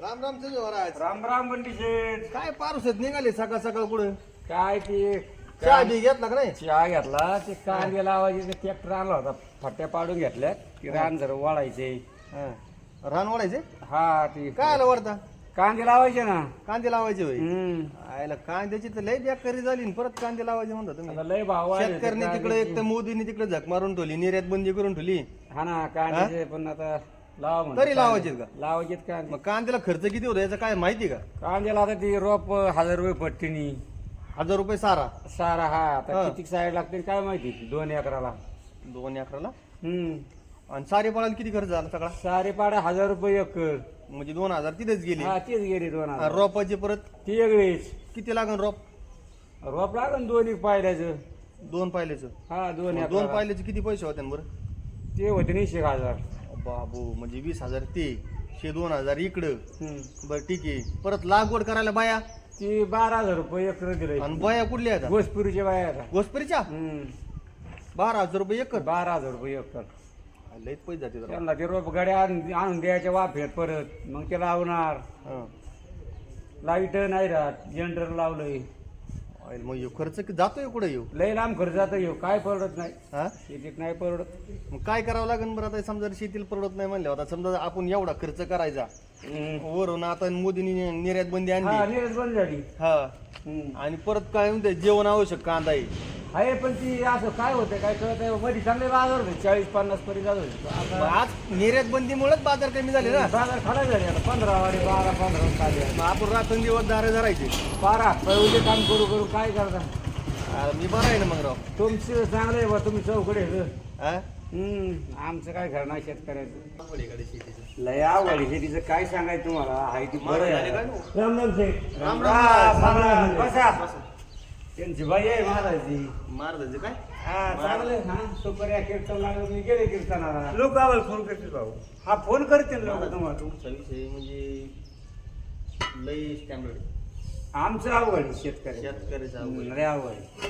राम राम तुझे महाराज राम राम बंडी शेठ. काय पारुसत निघाले सकाळ सकाळ कुठं काय ते चहा बी घेतला का नाही? चहा घेतला. ते कांदे लावायचे ट्रॅक्टर आणला होता. फट्ट्या पाडून घेतल्या ते रान जर वाळायचे हा. रान ओढायचे? हा ते काय आलं वरता? कांदे लावायचे ना. कांदे लावायचे होय. हम्म. आयला कांद्याची तर लय बेकारी झाली परत कांदे लावायचे म्हणता आता तुम्ही लय भाव वाढले ते शेतकऱ्यांनी तिकडे. एक तर मोदीने तिकडे झक मारून ठेवली निर्यात बंदी करून ठेवली. हा ना कांद्याचे पण आता लावा. तरी लावायचे का? लावायचे कांदे. मग कांद्याला खर्च किती होतो याचं काय माहिती का? कांद्याला आता ती रोप हजार रुपये पट्टीनी. हजार रुपये सारा. सारा हा. आता हा. किती साईड लागते काय माहिती? दोन एकराला. दोन अकराला हम्म. आणि सारे पळाला किती खर्च झाला सगळा? सारे पाडे हजार रुपये एकर. म्हणजे दोन हजार तिथेच गेले. हा तेच गेली दोन हजार. रोपाचे परत? ती वेगळीच किती लागन रोप? रोप लागन दोन्ही पायल्याचं दोन पायल्याचं हा दोन दोन एकराला. पायल्याचे किती पैसे होते बरं? ते होते नाही एक हजार. बाबू म्हणजे वीस हजार ते शे दोन हजार इकडं. हम्म. बरं ठीक आहे. परत लागवड करायला बाया? ती बारा हजार रुपये एकर दिले आणि बाया कुठल्या आहेत गोसपुरीच्या बाया आता. हम्म. बारा हजार रुपये एकर? बारा हजार रुपये एकर. लयच पैसे जाते जरा. त्यांना ते रोप गाड्या आणून आणून द्यायच्या वाफेत परत. मग ते लावणार. हं. लाइट नाही राहत. जनरेटर लावलंय. मग ह्यो खर्च कि- जातोय कुठे येऊ लय लांब खर्च जातो येऊ काय परवडत नाही. हा? शेतीत नाही परवडत. मग काय करावं लागेल बरं आता? समजा शेतीला परवडत नाही म्हणलं आता समजा आपण एवढा खर्च करायचा. वरून आता मोदींनी निर्यात बंदी हा आणली निर्यात बंद झाली. हा. हम्म. आणि परत काय म्हणते जेवण आवश्यक कांदा आहे आहे पण ती असं काय होतं काय कळत आहे मध्ये चांगले बाजार होते चाळीस पन्नास पर्यंत जात होते. मग आज निर्यात बंदीमुळेच बाजार कमी झाले ना? बाजार खराब झाले आता. पंधरा वाडे बारा पंधरा चालले मग आपण रात्रंदिवस दारे धरायचे. बारा पहिले काम करू करू काय करता? मी बरा आहे ना मग राव? तुमचं चांगलं आहे बा तुम्ही चौकडे. हा? हम्म आमचं काय घरणार शेतकऱ्याचं. लय आवड आहे शेतीचं काय सांगायचं तुम्हाला आहे ती बरं झाले आहे काय? राम राम शेठ. राम राम राम. राम. बसा त्यांची बाई आहे महाराजची महाराजांचं काय हा चांगलं हा कीर्तन लागलं मी गेले कीर्तनाला लोक आम्हाला फोन करतील भाऊ हा फोन करतील लोक तुम्हाला तुमचा विषय म्हणजे लय स्टँडर्ड आमचं आवड आहे शेतकरी शेतकऱ्याचा आवड. लय आवड आहे.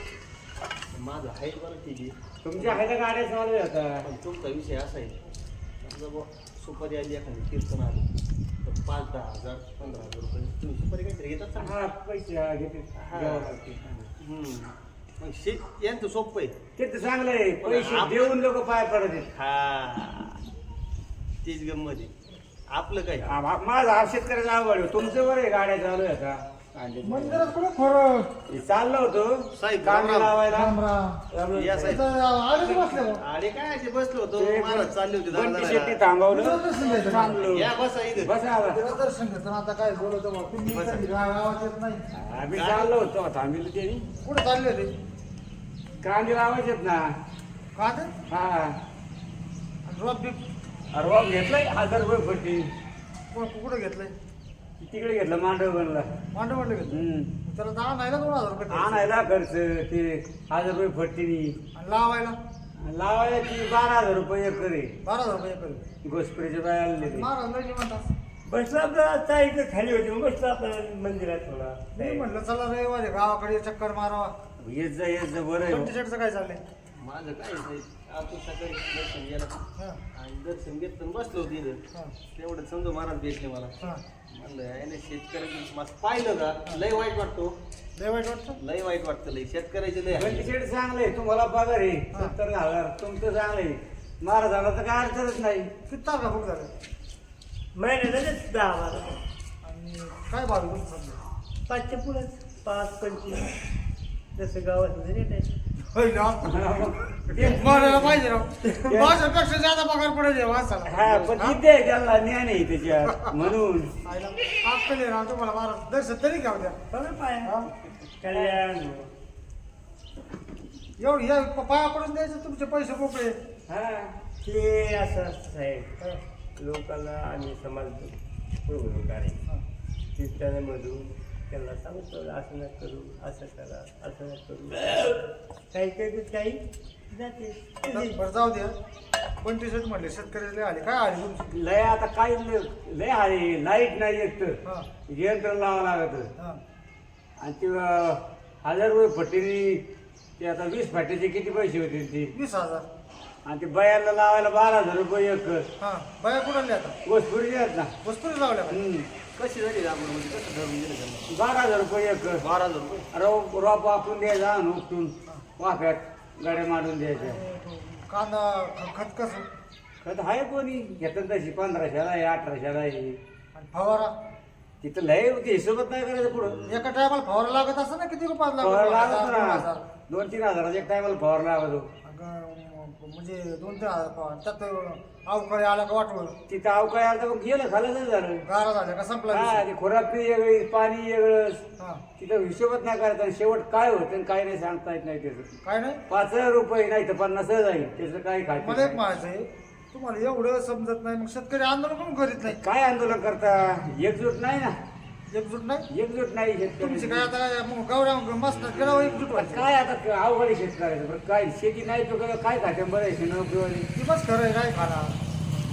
माझं आहे बरं ठीक आहे तुमच्या आहे त्या गाड्या चालू आहे आता पण तुमचा विषय असा आहे. समजा बुवा सुपारी आली एखादी कीर्तन आली तर पाच दहा हजार पंधरा हजार रुपये तुम्ही सुपारी काहीतरी घेतात ना हा पैसे हा, घेते. हा. हम्म. मग शेत यांचं सोपं आहे. ते तर चांगलं आहे. पैसे देऊन लोक पाय पडत आहेत. हा. तीच गंमत आहे. आपलं काय? आ- माझा हा शेतकऱ्याचा आवड आहे. तुमचं बरं आहे गाड्या चालू आहे आता मंदिरात कुठं खरं हे चाललं होतं साहेब, कांदे राम राम. लावायला राम राम. या साहेब. बसले. आले काय ते बसलो होतो ते महाराज चालले होते बंटी दादा शेट्टी जरा. थांबवलं दर्शन घ्यायचं. थांबलो या बसा इथं बसा आता. देवा दर्शन घेतो ना आता काय बोलवतो भाऊ. तुम्ही बसा. इकडे गा- गावात येत नाही आम्ही चाललो होतो थांबिल ते कुठे चालले होते कांदे लावायचेत ना का ते हा आणि ड्रॉप बिप अरे वा, घेतलंय हजार रुपये फट्टी कु- कुठे घेतलंय तिकडे घेतलं मांडव मांडव घेतलं? हम्म. त्याला दहा नाही दोन हजार रुपये खर्च. आणायला खर्च ते हजार रुपये फट्टीनी आणि लावायला? लावायला ती बारा हजार रुपये एकर आहे. बारा हजार रुपये एकर. गोस्परीच्या बाया आले ते महाराज लय म्हणतात बसला आपला आता इकडे खाली होती मग बसला आपल्या मंदिरात थोडा. मी म्हटलं चला रविवारी गावाकडे चक्कर मारावा. येत जा येत जा बरं आहे शर्टचं काय चाललंय? माझं काय नाही सकाळी दर्शन गेला हा, आणि दर्शन घेतलं आणि बसलो हा, तेवढं समजा महाराज भेटले मला. हा. म्हणलं याने शेतकऱ्याचं मस्त पाहिलं का? लय वाईट वाटतो. लय वाईट वाटतं? लय वाईट वाटतं लय. शेतकऱ्याचे लय हाल. तिकीट चांगलं आहे तुम्हाला पगार आहे. सत्तर हजार तुमचं चांगलं आहे. महाराजांना तर काय अडचणच नाही. किती तारखा बुक झालं महिन्यातच दहा बारा आणि काय भावी तुमचं सध्या पाचशे पुढे? पाच पंचवीस. जसं गावात रेट आहे होय ना? पाहिजे राव. माझ्यापेक्षा जादा पगार पडेल या माणसाला. हा पण तिथे आहे त्याला ज्ञान आहे त्याच्यात म्हणून. आईला अक्कल आहे राव तुम्हाला दर्शन तरी द्या. बघा पाय? कल्याण. एवढं या पाया पडून द्यायचं तुमचे पैसे मोकळे. हा ते असं हा, लोकांना आणि समाज पुढे करायचं. कीर्तनामधून त्यांना सांगतो असं न करू असं करा असं न करू. काही काही काही बरं जाऊ द्या. पण टी शर्ट म्हटले शेतकरी आले. काय आले तुमची? लय आता काही लय- लय आहे लाइट नाही तर. हा. यंत्र लावावं लागत हा. आणि ते अं, हजार रुपये फटीने ते आता वीस फाट्याचे किती पैसे होते ते? वीस हजार. आणि ते बयाला लावायला बारा हजार रुपये एक हा. बाया कुठं आल्या आता गोसपुरी आहेत ना. वस्तूच लावल्या का? हम्म. कशी झाली लागवड म्हणजे कसं ठरवून त्यांना? बारा हजार रुपये एक. बारा हजार रुपये? रोप रोप आपण द्यायचा आणि उपटून वाफ्यात गाड्या मारून द्यायच्या कांदा ख- खत कसं? खत आहे कोणी? घेतात तशी पंधराशेला आहे अठराशेला आहे. आणि फवारा? तिथं लय होती हिशोबत नाही करायचं पुढं. एका टायमाला फवारा लागत असं ना? किती रुपयात फवार लागत ना. हजार. दोन तीन हजाराचा एक टायमाला फवार लागतो म्हणजे दोन हजार फवारा त्यात अवकाळी आला का वाटवं तिथं अवकाळी आलं तर मग गेलं खालच झालं. गारा झाल्या का? संपला हा विषय. ते खुरापी वेगळी पाणी वेगळं हा. तिथं हिशोबत नाही करायचं आणि शेवट काय होतं आणि काय नाही सांगता येत नाही त्याचं. काय नाही? पाच रुपये नाही तर पन्नास जाईल. त्याचं काय मला एक खायचं म्हणायचं आहे तुम्हाला एवढं समजत नाही मग शेतकरी आंदोलन पण करीत नाही? काय आंदोलन करता? एकजूट नाही ना. एकजूट नाही? एकजूट नाही तुमची शेतकरी. काय आता मग गौऱ्या मस्त केल्यावर एकजूट व्हायची. काय आता अवघड आहे शेतकऱ्याचं बरं काय शेती नाही पिकवलं काय खाते? बरं आहे शेणपिवारी ती बस खरं आहे काय खाणार?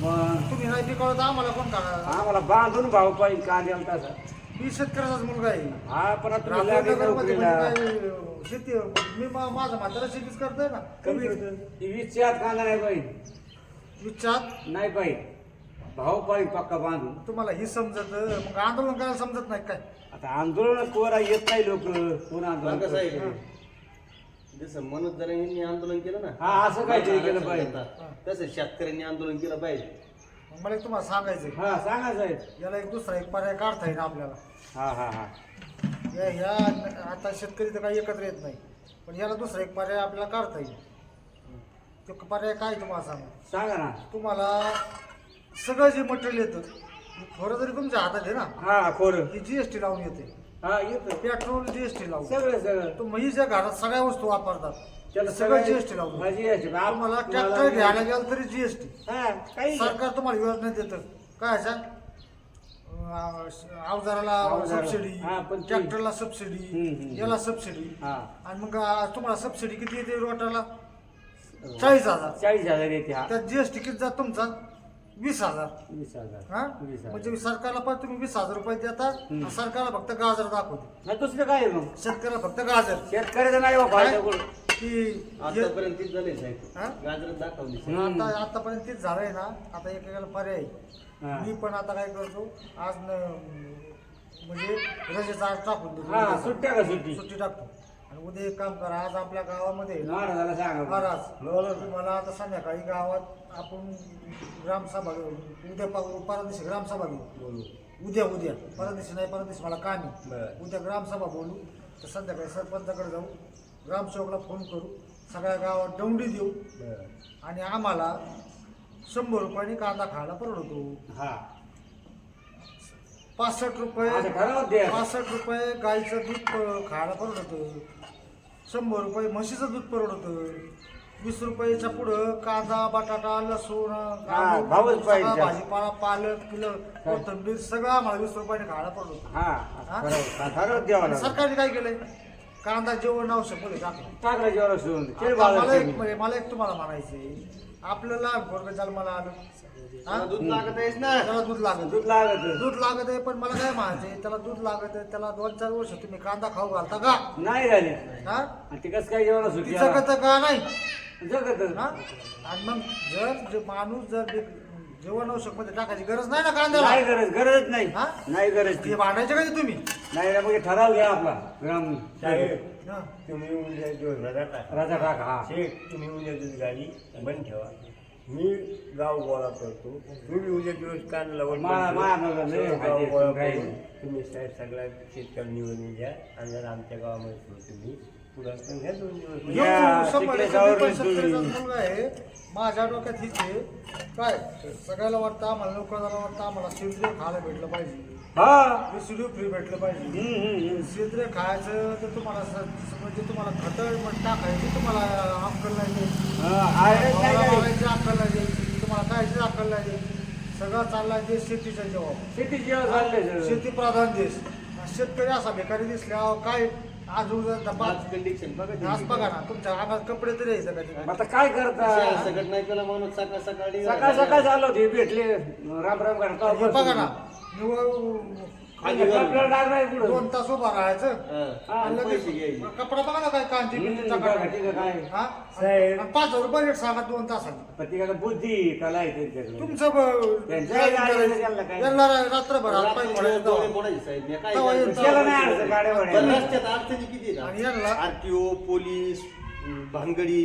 मग? तुम्ही नाही पिकवलं तर आम्हाला कोण खाणार? आम्हाला बांधून भाव पाहिजे कांद्याला तसा मी शेतकऱ्याचाच मुलगा आहे. हा पण आता तुम्ही लागले रामनगरमध्ये नोकरीला. म्हणजे काय शेती मी मा- माझा म्हातारा शेतीच करतोय ना. कमी वीसच्या आत कांदा नाही पाहिजे. विचार नाही पाहिजे. भाव पाहिजे पक्का बांधून तुम्हाला ही समजत मग आंदोलन करायला समजत नाही काय? आता आंदोलन कोरा येत नाही लोक कोण आंदोलन कसं आहे करतं? जसं मनोज जरांनी आंदोलन केलं ना हा असं काहीतरी केलं पाहिजे. तसं शेतकऱ्यांनी आंदोलन केलं पाहिजे. मग मला एक तुम्हाला सांगायचं आहे. हा सांगा साहेब. याला एक दुसरा एक पर्याय काढता येईल आपल्याला. हा हा हा. या ह्या आता शेतकरी तर काही एकत्र येत नाही. पण याला दुसरा एक पर्याय आपल्याला काढता येईल. तो पर्याय काय तुम्हाला सांगू? सांगा ना. तुम्हाला सगळं जे मटेरियल येतं थोडं जरी तुमच्या हातात आहे ना? हा खोर. ही जीएसटी लावून येते. हा येतो. पेट्रोल जीएसटी लावून. सगळं सगळं. तुम्ही ज्या घरात सगळ्या वस्तू वापरतात त्याला सगळं जीएसटी लावून. हा, GST. तुम्हाला ट्रॅक्टर घ्यायला गेलं तरी जीएसटी हा काही सरकार तुम्हाला योजना देतं. काय ह्याच्या अवजाराला अवजाराला. सबसिडी हा, पण ती- ट्रॅक्टरला हम्म, सबसिडी. याला सबसिडी हा. आणि मग आ, तुम्हाला सबसिडी किती येते रोटाला? चाळीस हजार. चाळीस हजार येते हा. त्यात जीएसटी किती जात तुमचा? वीस हजार वीस हजार हा वीस हजार म्हणजे सरकारला पण तुम्ही वीस हजार रुपये देता आणि सरकारला फक्त गाजर दाखवते नाही दुसरं काय आहे मग शेतकऱ्याला फक्त गाजर शेतकऱ्याचं नाही फायदा? कुठं. की हे- आतापर्यंत तीच झाले साहेब हा? गाजरात दाखवली. आता आतापर्यंत तेच झालंय ना आता एकेकाला पर्याय आहे. हा. मी पण आता काय करतो आज न म्हणजे रजेचा आज टाकून देतो हा. सुट्ट्या का सुट्टी सुट्टी टाकतो उद्या एक काम करा आज आपल्या गावामध्ये महाराजाला सांगा. महाराज तुम्हाला आता संध्याकाळी गावात आपण ग्रामसभा घेऊ. उद्या प- परवा दिवशी ग्रामसभा घेऊ. उद्या उद्या. परवा दिवशी नाही परवा दिवशी मला काम आहे. बरं. उद्या ग्रामसभा बोलू. तर संध्याकाळी सरपंचाकडे जाऊ. ग्रामसेवकला फोन करू. सगळ्या गावात दौंडी देऊ. आणि आम्हाला शंभर रुपयाने कांदा खायला परवडतो. हा. पासष्ट रुपये असं. पासष्ट रुपये गाईचं दूध खायला परवडतं. शंभर रुपये म्हशीचं दूध परवडतं. वीस रुपयाच्या पुढं कांदा बटाटा लसूण भावच पाहिजे. भाजीपाला पालक किलो कोथिंबीर सगळं आम्हाला वीस रुपयाने खायला परवडतं. हा हा? ठरव ठरवत द्यावा आणि लागेल. सरकारने काय केलंय? कांदा जेवण औषधमध्ये टाकलं टाकलं जेवढं सोडून केलं आता मला बाजार एक म्हणजे मला एक तुम्हाला म्हणायचंय. आपलं लहान पोरग जन्माला आलं. हा? दूध लागत आहेस ना? त्याला दूध लागत. दूध लागत. दूध लागत आहे पण मला काय म्हणायचंय त्याला दूध लागत आहे त्याला दोन चार वर्ष तुम्ही कांदा खाऊ घालता का? नाही झाले. हा? आणि ते कसं काय जेवण ती सुट्टी जगत का नाही? जगत. हा? आणि मग जर जे माणूस जर बे- जेवण औषधमध्ये टाकायची गरज नाही ना कांद्याला? नाही गरज गरजच नाही. हा? नाही गरज ती ते. भांडायचे का ते तुम्ही? नाही रे, मग ठराव घ्या आपला. ग्राम साहेब हा. तुम्ही उद्या जो रजा टाका. राजा टाका हा. शेठ तुम्ही उद्या दूध गाडी बंद ठेवा. मी गाव गोळा करतो. तुम्ही उद्या दिवस मा- मा-. मा- लय सर्व गाव हायते, गोळा काही करून नाही. तुम्ही साहेब सगळ्या शेतकरी निवडून द्या आणि जर आमच्या गावामध्ये ठेवू तुम्ही घ्या दोन दिवस. या, मुलगा आहे. माझ्या डोक्यात हीच आहे. काय? सगळ्याला वाटतं आम्हाला नोकराला वाटतं आम्हाला सेंद्रिय खायला भेटलं पाहिजे. हा रेसिड्यू फ्री भेटलं पाहिजे. सेंद्रिय खायचं तर तुम्हाला स- म्हणजे तुम्हाला खतं पण टाकायची तुम्हाला अक्कल नाही द्यायची. हा, आहे फवारा नाही काय? मारायची अक्कल नाही द्यायची तुम्हाला कायची अक्कल नाही द्यायची सगळं चाललाय देश शेतीच्या जेव्हा शेती चाललंय सगळं. शेती प्रधान देश शेतकरी असा भिकारी दिसल्यावर काय आज उद्या डबा आज कंडिशन बघा आज बघा ना तुमच्या अंगात कपडे तरी यायचं ते? आता काय करता सगळं नाही त्याला माणूस सकाळ सकाळी सकाळ सकाळ झालं होते भेटले राम राम करता बघा ना खाली. दोन तास उभा राहायचं हा, आणि आणि पैसे लगेच घ्यायचे कपडा बघा काय कांची. हा? साहेब. आणि पाच हजार रुपये रेट सांगा दोन तासात प्रत्येकाला बुद्धी कला आहे त्यांच्याकडे तुमचं ब- त्यांचं काय काय करायचं? त्यांना काय? यांना रा- रात्रभर हात पाय रात्री फोडायचे डोळे तेव्हा. मोडायचे साहेब मी काय तेव्हा करायचं? येतं. केलं नाही अडचण गाड्या पण वाड्या रस्त्यात अडचणी किती आणि यांना- आरटीओ पोलीस अं, भानगडी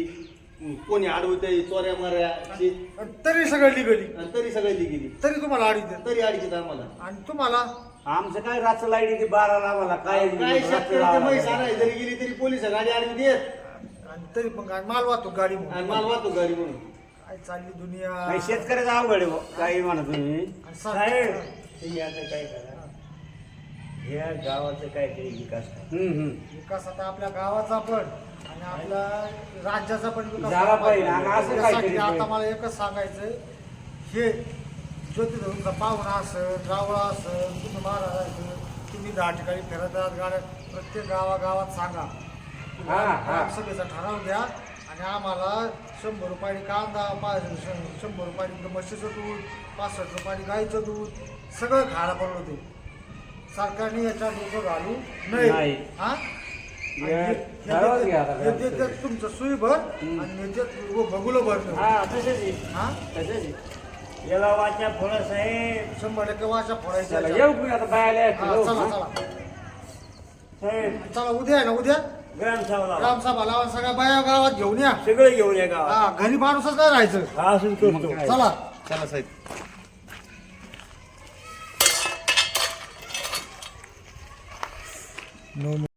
कोणी अडवतंय चोऱ्या माऱ्या शी- आणि तरी सगळं लिगली. आणि तरी सगळी गेली तरी तुम्हाला अडीच देत तरी अडीच आम्हाला. आणि तुम्हाला? आमचं काय रातचं लाइट येते बाराला आम्हाला काय काय रात्री शेतकऱ्याचे म्हैस. आणाय जरी गेली तरी पोलीस गाडी अडवी देत. आणि तरी पण काय माल वाहतूक गाडी आणि म्हणून माल वाहतो गाडी म्हणून. काय चालली दुनिया? नाही शेतकऱ्याचा अवघड आहे बुवा. काही म्हणा तुम्ही. आणि साहेब आता काय करा? ह्या गावाचं काहीतरी विकास करा हम्म, हम्म. विकास आता आपल्या गावाचा पण आणि आपल्या राज्याचा पण विकास झाला पाहिजे. आणि असं त्यासाठी काहीतरी आता. मला एकच सांगायचंय हे ज्योती धरूनचा पाहुणा असेल रावळा असेल तुम्ही महाराज असेल तुम्ही दहा ठिकाणी फिरत आहात गाड्या प्रत्येक गावागावात सांगा हा, हा. सभेचा ठराव घ्या आणि आम्हाला शंभर रुपयाने कांदा पा श- शंभर रुपयाने म्हशीचं दूध पासष्ट रुपयाने गाईचं दूध सगळं खायला परवडते सरकारने याच्यात डोकं घालू? नाही. नाही. हा? हे ठरवून घ्या आता हे देतात तुमचं सुई भर आणि बघुलं भर हा तसेच. आहे. हा? तसेच. आहे. याला वाचा फळ साहेब. शंभर टक्के वाचा फोडायच्या चला येऊ मी आता बायाला हा, येतो. चला हा? चला. साहेब. चला उद्या आहे ना उद्या? ग्रामसभा ग्रामसभा लावा. सगळ्या बाया गावात घेऊन या. सगळं घेऊन या गावात. हा घरी माणूसच नाही राहायचं. हा करतो काय? चला. चला साहेब. नो